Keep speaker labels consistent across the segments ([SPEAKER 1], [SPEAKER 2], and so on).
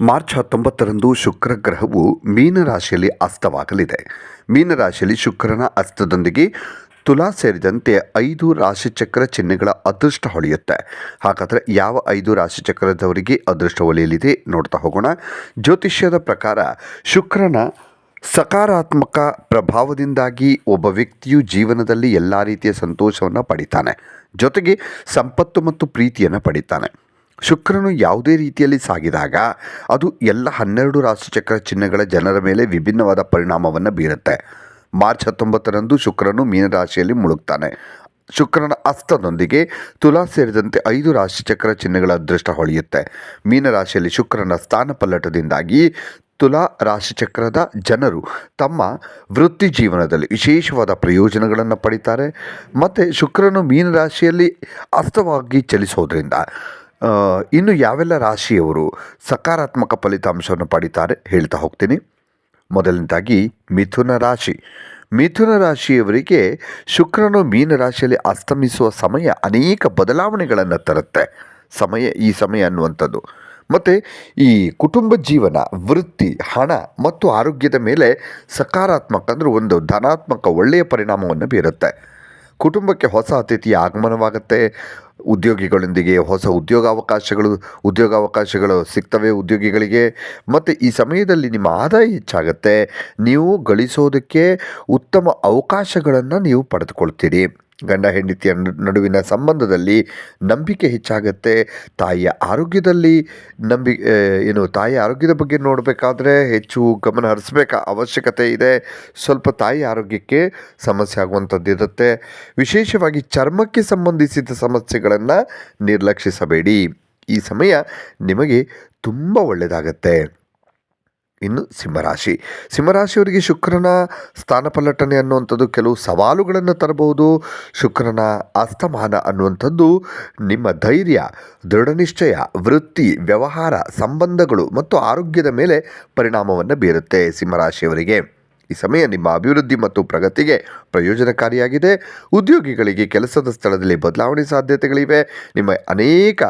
[SPEAKER 1] March ಹತ್ತೊಂಬತ್ತರಂದು ಶುಕ್ರ ಗ್ರಹವು ಮೀನರಾಶಿಯಲ್ಲಿ ಅಸ್ತವಾಗಲಿದೆ. ಮೀನರಾಶಿಯಲ್ಲಿ ಶುಕ್ರನ ಅಸ್ತದೊಂದಿಗೆ ತುಲಾ ಸೇರಿದಂತೆ ಐದು ರಾಶಿಚಕ್ರ ಚಿಹ್ನೆಗಳ ಅದೃಷ್ಟ ಹೊಳೆಯುತ್ತೆ. ಹಾಗಾದರೆ ಯಾವ ಐದು ರಾಶಿಚಕ್ರದವರಿಗೆ ಅದೃಷ್ಟ ಹೊಳೆಯಲಿದೆ ನೋಡ್ತಾ ಹೋಗೋಣ. ಜ್ಯೋತಿಷ್ಯದ ಪ್ರಕಾರ ಶುಕ್ರನ ಸಕಾರಾತ್ಮಕ ಪ್ರಭಾವದಿಂದಾಗಿ ಒಬ್ಬ ವ್ಯಕ್ತಿಯು ಜೀವನದಲ್ಲಿ ಎಲ್ಲ ರೀತಿಯ ಸಂತೋಷವನ್ನು ಪಡಿತಾನೆ. ಜೊತೆಗೆ ಸಂಪತ್ತು ಮತ್ತು ಪ್ರೀತಿಯನ್ನು ಪಡಿತಾನೆ. ಶುಕ್ರನು ಯಾವುದೇ ರೀತಿಯಲ್ಲಿ ಸಾಗಿದಾಗ ಅದು ಎಲ್ಲ ಹನ್ನೆರಡು ರಾಶಿಚಕ್ರ ಚಿಹ್ನೆಗಳ ಜನರ ಮೇಲೆ ವಿಭಿನ್ನವಾದ ಪರಿಣಾಮವನ್ನು ಬೀರುತ್ತೆ. ಮಾರ್ಚ್ ಹತ್ತೊಂಬತ್ತರಂದು ಶುಕ್ರನು ಮೀನರಾಶಿಯಲ್ಲಿ ಮುಳುಗ್ತಾನೆ. ಶುಕ್ರನ ಅಸ್ತದೊಂದಿಗೆ ತುಲಾ ಸೇರಿದಂತೆ ಐದು ರಾಶಿಚಕ್ರ ಚಿಹ್ನೆಗಳ ಅದೃಷ್ಟ ಹೊಳೆಯುತ್ತೆ. ಮೀನರಾಶಿಯಲ್ಲಿ ಶುಕ್ರನ ಸ್ಥಾನ ಪಲ್ಲಟದಿಂದಾಗಿ ತುಲಾ ರಾಶಿಚಕ್ರದ ಜನರು ತಮ್ಮ ವೃತ್ತಿ ಜೀವನದಲ್ಲಿ ವಿಶೇಷವಾದ ಪ್ರಯೋಜನಗಳನ್ನು ಪಡಿತಾರೆ. ಮತ್ತು ಶುಕ್ರನು ಮೀನರಾಶಿಯಲ್ಲಿ ಅಸ್ತವಾಗಿ ಚಲಿಸೋದ್ರಿಂದ ಇನ್ನು ಯಾವೆಲ್ಲ ರಾಶಿಯವರು ಸಕಾರಾತ್ಮಕ ಫಲಿತಾಂಶವನ್ನು ಪಡಿತಾರೆ ಹೇಳ್ತಾ ಹೋಗ್ತೀನಿ. ಮೊದಲನೇದಾಗಿ ಮಿಥುನ ರಾಶಿ. ಮಿಥುನ ರಾಶಿಯವರಿಗೆ ಶುಕ್ರನು ಮೀನ ರಾಶಿಯಲ್ಲಿ ಅಸ್ತಮಿಸುವ ಸಮಯ ಅನೇಕ ಬದಲಾವಣೆಗಳನ್ನು ತರುತ್ತೆ. ಸಮಯ, ಈ ಸಮಯ ಅನ್ನುವಂಥದ್ದು. ಮತ್ತು ಈ ಕುಟುಂಬ ಜೀವನ, ವೃತ್ತಿ, ಹಣ ಮತ್ತು ಆರೋಗ್ಯದ ಮೇಲೆ ಸಕಾರಾತ್ಮಕ ಅಂದರೆ ಒಂದು ಧನಾತ್ಮಕ ಒಳ್ಳೆಯ ಪರಿಣಾಮವನ್ನು ಬೀರುತ್ತೆ. ಕುಟುಂಬಕ್ಕೆ ಹೊಸ ಅತಿಥಿಯ ಆಗಮನವಾಗುತ್ತೆ. ಉದ್ಯೋಗಿಗಳೊಂದಿಗೆ ಹೊಸ ಉದ್ಯೋಗಾವಕಾಶಗಳು ಉದ್ಯೋಗಾವಕಾಶಗಳು ಸಿಗ್ತವೆ ಉದ್ಯೋಗಿಗಳಿಗೆ. ಮತ್ತು ಈ ಸಮಯದಲ್ಲಿ ನಿಮ್ಮ ಆದಾಯ ಹೆಚ್ಚಾಗುತ್ತೆ. ನೀವು ಗಳಿಸೋದಕ್ಕೆ ಉತ್ತಮ ಅವಕಾಶಗಳನ್ನು ನೀವು ಪಡೆದುಕೊಳ್ತೀರಿ. ಗಂಡ ಹೆಂಡತಿಯ ನಡುವಿನ ಸಂಬಂಧದಲ್ಲಿ ನಂಬಿಕೆ ಹೆಚ್ಚಾಗುತ್ತೆ. ತಾಯಿಯ ಆರೋಗ್ಯದಲ್ಲಿ ನಂಬಿ ಏನು, ತಾಯಿಯ ಆರೋಗ್ಯದ ಬಗ್ಗೆ ನೋಡಬೇಕಾದ್ರೆ ಹೆಚ್ಚು ಗಮನ ಹರಿಸಬೇಕ ಅವಶ್ಯಕತೆ ಇದೆ. ಸ್ವಲ್ಪ ತಾಯಿ ಆರೋಗ್ಯಕ್ಕೆ ಸಮಸ್ಯೆ ಆಗುವಂಥದ್ದು ಇರುತ್ತೆ. ವಿಶೇಷವಾಗಿ ಚರ್ಮಕ್ಕೆ ಸಂಬಂಧಿಸಿದ ಸಮಸ್ಯೆಗಳನ್ನು ನಿರ್ಲಕ್ಷಿಸಬೇಡಿ. ಈ ಸಮಯ ನಿಮಗೆ ತುಂಬ ಒಳ್ಳೆಯದಾಗತ್ತೆ ಇನ್ನು ಸಿಂಹರಾಶಿ. ಸಿಂಹರಾಶಿಯವರಿಗೆ ಶುಕ್ರನ ಸ್ಥಾನಪಲ್ಲಟನೆ ಅನ್ನುವಂಥದ್ದು ಕೆಲವು ಸವಾಲುಗಳನ್ನು ತರಬಹುದು. ಶುಕ್ರನ ಅಸ್ತಮಾನ ಅನ್ನುವಂಥದ್ದು ನಿಮ್ಮ ಧೈರ್ಯ ದೃಢನಿಶ್ಚಯ ವೃತ್ತಿ, ವ್ಯವಹಾರ, ಸಂಬಂಧಗಳು ಮತ್ತು ಆರೋಗ್ಯದ ಮೇಲೆ ಪರಿಣಾಮವನ್ನು ಬೀರುತ್ತೆ ಸಿಂಹರಾಶಿಯವರಿಗೆ. ಈ ಸಮಯ ನಿಮ್ಮ ಅಭಿವೃದ್ಧಿ ಮತ್ತು ಪ್ರಗತಿಗೆ ಪ್ರಯೋಜನಕಾರಿಯಾಗಿದೆ. ಉದ್ಯೋಗಿಗಳಿಗೆ ಕೆಲಸದ ಸ್ಥಳದಲ್ಲಿ ಬದಲಾವಣೆ ಸಾಧ್ಯತೆಗಳಿವೆ. ನಿಮ್ಮ ಅನೇಕ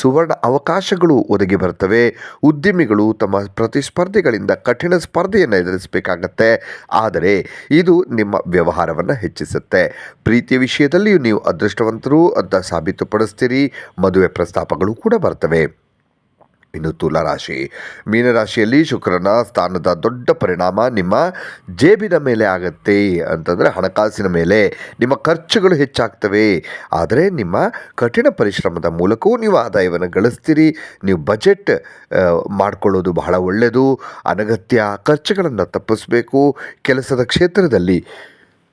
[SPEAKER 1] ಸುವರ್ಣ ಅವಕಾಶಗಳು ಒದಗಿ ಬರ್ತವೆ ಉದ್ಯಮಿಗಳು ತಮ್ಮ ಪ್ರತಿಸ್ಪರ್ಧಿಗಳಿಂದ ಕಠಿಣ ಸ್ಪರ್ಧೆಯನ್ನು ಎದುರಿಸಬೇಕಾಗತ್ತೆ. ಆದರೆ ಇದು ನಿಮ್ಮ ವ್ಯವಹಾರವನ್ನು ಹೆಚ್ಚಿಸುತ್ತೆ. ಪ್ರೀತಿಯ ವಿಷಯದಲ್ಲಿಯೂ ನೀವು ಅದೃಷ್ಟವಂತರು ಅಂತ ಸಾಬೀತುಪಡಿಸ್ತೀರಿ. ಮದುವೆ ಪ್ರಸ್ತಾಪಗಳು ಕೂಡ ಬರ್ತವೆ. ಇನ್ನು ತುಲಾರಾಶಿ ಮೀನರಾಶಿಯಲ್ಲಿ ಶುಕ್ರನ ಸ್ಥಾನದ ದೊಡ್ಡ ಪರಿಣಾಮ ನಿಮ್ಮ ಜೇಬಿನ ಮೇಲೆ ಆಗತ್ತೆ ಅಂತಂದರೆ ಹಣಕಾಸಿನ ಮೇಲೆ. ನಿಮ್ಮ ಖರ್ಚುಗಳು ಹೆಚ್ಚಾಗ್ತವೆ. ಆದರೆ ನಿಮ್ಮ ಕಠಿಣ ಪರಿಶ್ರಮದ ಮೂಲಕವೂ ನೀವು ಆದಾಯವನ್ನು ಗಳಿಸ್ತೀರಿ. ನೀವು ಬಜೆಟ್ ಮಾಡಿಕೊಳ್ಳೋದು ಬಹಳ ಒಳ್ಳೆಯದು ಅನಗತ್ಯ ಖರ್ಚುಗಳನ್ನು ತಪ್ಪಿಸಬೇಕು. ಕೆಲಸದ ಕ್ಷೇತ್ರದಲ್ಲಿ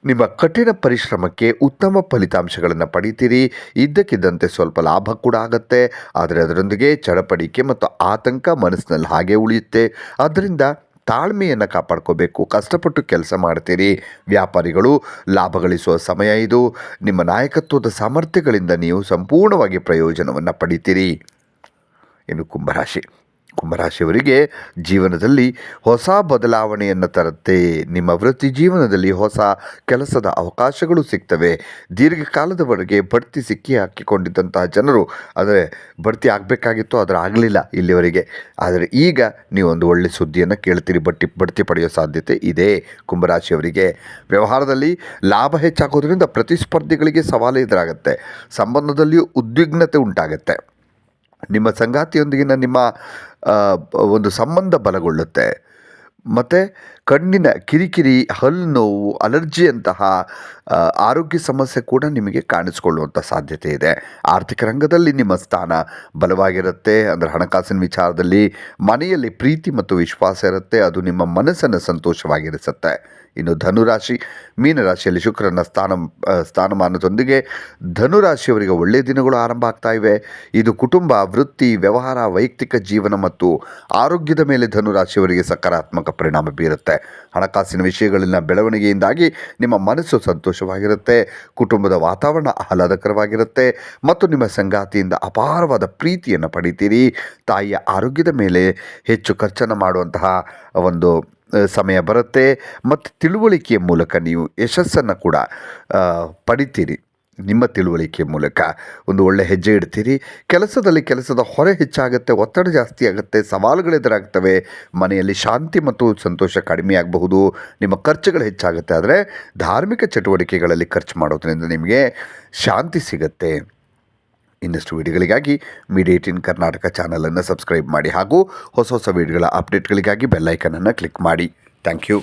[SPEAKER 1] ನಿಮ್ಮ ಕಠಿಣ ಪರಿಶ್ರಮಕ್ಕೆ ಉತ್ತಮ ಫಲಿತಾಂಶಗಳನ್ನು ಪಡಿತೀರಿ. ಇದ್ದಕ್ಕಿದ್ದಂತೆ ಸ್ವಲ್ಪ ಲಾಭ ಕೂಡ ಆಗುತ್ತೆ. ಆದರೆ ಅದರೊಂದಿಗೆ ಚಡಪಡಿಕೆ ಮತ್ತು ಆತಂಕ ಮನಸ್ಸಿನಲ್ಲಿ ಹಾಗೆ ಉಳಿಯುತ್ತೆ. ಆದ್ದರಿಂದ ತಾಳ್ಮೆಯನ್ನು ಕಾಪಾಡ್ಕೋಬೇಕು. ಕಷ್ಟಪಟ್ಟು ಕೆಲಸ ಮಾಡ್ತೀರಿ. ವ್ಯಾಪಾರಿಗಳು, ಲಾಭ ಗಳಿಸುವ ಸಮಯ ಇದು. ನಿಮ್ಮ ನಾಯಕತ್ವದ ಸಾಮರ್ಥ್ಯಗಳಿಂದ ನೀವು ಸಂಪೂರ್ಣವಾಗಿ ಪ್ರಯೋಜನವನ್ನು ಪಡಿತೀರಿ. ಇನ್ನು ಕುಂಭರಾಶಿ. ಕುಂಭರಾಶಿಯವರಿಗೆ ಜೀವನದಲ್ಲಿ ಹೊಸ ಬದಲಾವಣೆಯನ್ನು ತರುತ್ತೆ. ನಿಮ್ಮ ವೃತ್ತಿ ಜೀವನದಲ್ಲಿ ಹೊಸ ಕೆಲಸದ ಅವಕಾಶಗಳು ಸಿಗ್ತವೆ. ದೀರ್ಘಕಾಲದವರೆಗೆ ಬಡ್ತಿ ಸಿಕ್ಕಿ ಹಾಕಿಕೊಂಡಿದ್ದಂತಹ ಜನರು, ಆದರೆ ಬಡ್ತಿ ಆಗಬೇಕಾಗಿತ್ತು, ಆದರೆ ಆಗಲಿಲ್ಲ ಇಲ್ಲಿವರೆಗೆ. ಆದರೆ ಈಗ ನೀವೊಂದು ಒಳ್ಳೆ ಸುದ್ದಿಯನ್ನು ಕೇಳ್ತೀರಿ, ಬಟ್ಟಿ, ಬಡ್ತಿ ಪಡೆಯೋ ಸಾಧ್ಯತೆ ಇದೆ. ಕುಂಭರಾಶಿಯವರಿಗೆ ವ್ಯವಹಾರದಲ್ಲಿ ಲಾಭ ಹೆಚ್ಚಾಗೋದ್ರಿಂದ ಪ್ರತಿಸ್ಪರ್ಧಿಗಳಿಗೆ ಸವಾಲು ಎದುರಾಗುತ್ತೆ. ಸಂಬಂಧದಲ್ಲಿಯೂ ಉದ್ವಿಗ್ನತೆ ಉಂಟಾಗುತ್ತೆ. ನಿಮ್ಮ ಸಂಗಾತಿಯೊಂದಿಗಿನ ನಿಮ್ಮ ಒಂದು ಸಂಬಂಧ ಬಲಗೊಳ್ಳುತ್ತೆ. ಮತ್ತು ಕಣ್ಣಿನ ಕಿರಿಕಿರಿ ಹಲ್ಲು ನೋವು ಅಲರ್ಜಿಯಂತಹ ಆರೋಗ್ಯ ಸಮಸ್ಯೆ ಕೂಡ ನಿಮಗೆ ಕಾಣಿಸಿಕೊಳ್ಳುವಂಥ ಸಾಧ್ಯತೆ ಇದೆ. ಆರ್ಥಿಕ ರಂಗದಲ್ಲಿ ನಿಮ್ಮ ಸ್ಥಾನ ಬಲವಾಗಿರುತ್ತೆ. ಅಂದರೆ ಹಣಕಾಸಿನ ವಿಚಾರದಲ್ಲಿ ಮನೆಯಲ್ಲಿ ಪ್ರೀತಿ ಮತ್ತು ವಿಶ್ವಾಸ ಇರುತ್ತೆ. ಅದು ನಿಮ್ಮ ಮನಸ್ಸನ್ನು ಸಂತೋಷವಾಗಿರಿಸುತ್ತೆ. ಇನ್ನು ಧನುರಾಶಿ, ಮೀನರಾಶಿಯಲ್ಲಿ ಶುಕ್ರನ ಸ್ಥಾನ ಸ್ಥಾನಮಾನದೊಂದಿಗೆ ಧನುರಾಶಿಯವರಿಗೆ ಒಳ್ಳೆಯ ದಿನಗಳು ಆರಂಭ ಆಗ್ತಾ ಇವೆ. ಇದು ಕುಟುಂಬ, ವೃತ್ತಿ, ವ್ಯವಹಾರ, ವೈಯಕ್ತಿಕ ಜೀವನ ಮತ್ತು ಆರೋಗ್ಯದ ಮೇಲೆ ಧನುರಾಶಿಯವರಿಗೆ ಸಕಾರಾತ್ಮಕ ಪರಿಣಾಮ ಬೀರುತ್ತೆ. ಹಣಕಾಸಿನ ವಿಷಯಗಳಲ್ಲಿನ ಬೆಳವಣಿಗೆಯಿಂದಾಗಿ ನಿಮ್ಮ ಮನಸ್ಸು ಸಂತೋಷವಾಗಿರುತ್ತೆ, ಕುಟುಂಬದ ವಾತಾವರಣ ಆಹ್ಲಾದಕರವಾಗಿರುತ್ತೆ ಮತ್ತು ನಿಮ್ಮ ಸಂಗಾತಿಯಿಂದ ಅಪಾರವಾದ ಪ್ರೀತಿಯನ್ನು ಪಡಿತೀರಿ. ತಾಯಿಯ ಆರೋಗ್ಯದ ಮೇಲೆ ಹೆಚ್ಚು ಖರ್ಚನ್ನು ಮಾಡುವಂತಹ ಒಂದು ಸಮಯ ಬರುತ್ತೆ ಮತ್ತು ತಿಳುವಳಿಕೆಯ ಮೂಲಕ ನೀವು ಯಶಸ್ಸನ್ನು ಕೂಡ ಪಡಿತೀರಿ. ನಿಮ್ಮ ತಿಳುವಳಿಕೆ ಮೂಲಕ ಒಂದು ಒಳ್ಳೆ ಹೆಜ್ಜೆ ಇಡ್ತೀರಿ. ಕೆಲಸದಲ್ಲಿ ಕೆಲಸದ ಹೊರೆ ಹೆಚ್ಚಾಗುತ್ತೆ, ಒತ್ತಡ ಜಾಸ್ತಿ ಆಗುತ್ತೆ, ಸವಾಲುಗಳು ಎದುರಾಗ್ತವೆ, ಮನೆಯಲ್ಲಿ ಶಾಂತಿ ಮತ್ತು ಸಂತೋಷ ಕಡಿಮೆ ಆಗಬಹುದು, ನಿಮ್ಮ ಖರ್ಚುಗಳು ಹೆಚ್ಚಾಗುತ್ತೆ. ಆದರೆ ಧಾರ್ಮಿಕ ಚಟುವಟಿಕೆಗಳಲ್ಲಿ ಖರ್ಚು ಮಾಡೋದ್ರಿಂದ ನಿಮಗೆ ಶಾಂತಿ ಸಿಗುತ್ತೆ. ಇನ್ನಷ್ಟು ವಿಡಿಯೋಗಳಿಗಾಗಿ ಇನ್ ಕರ್ನಾಟಕ ಚಾನಲನ್ನು ಸಬ್ಸ್ಕ್ರೈಬ್ ಮಾಡಿ ಹಾಗೂ ಹೊಸ ಹೊಸ ವೀಡಿಯೋಗಳ ಅಪ್ಡೇಟ್ಗಳಿಗಾಗಿ ಬೆಲ್ಲೈಕನನ್ನು ಕ್ಲಿಕ್ ಮಾಡಿ. Thank you.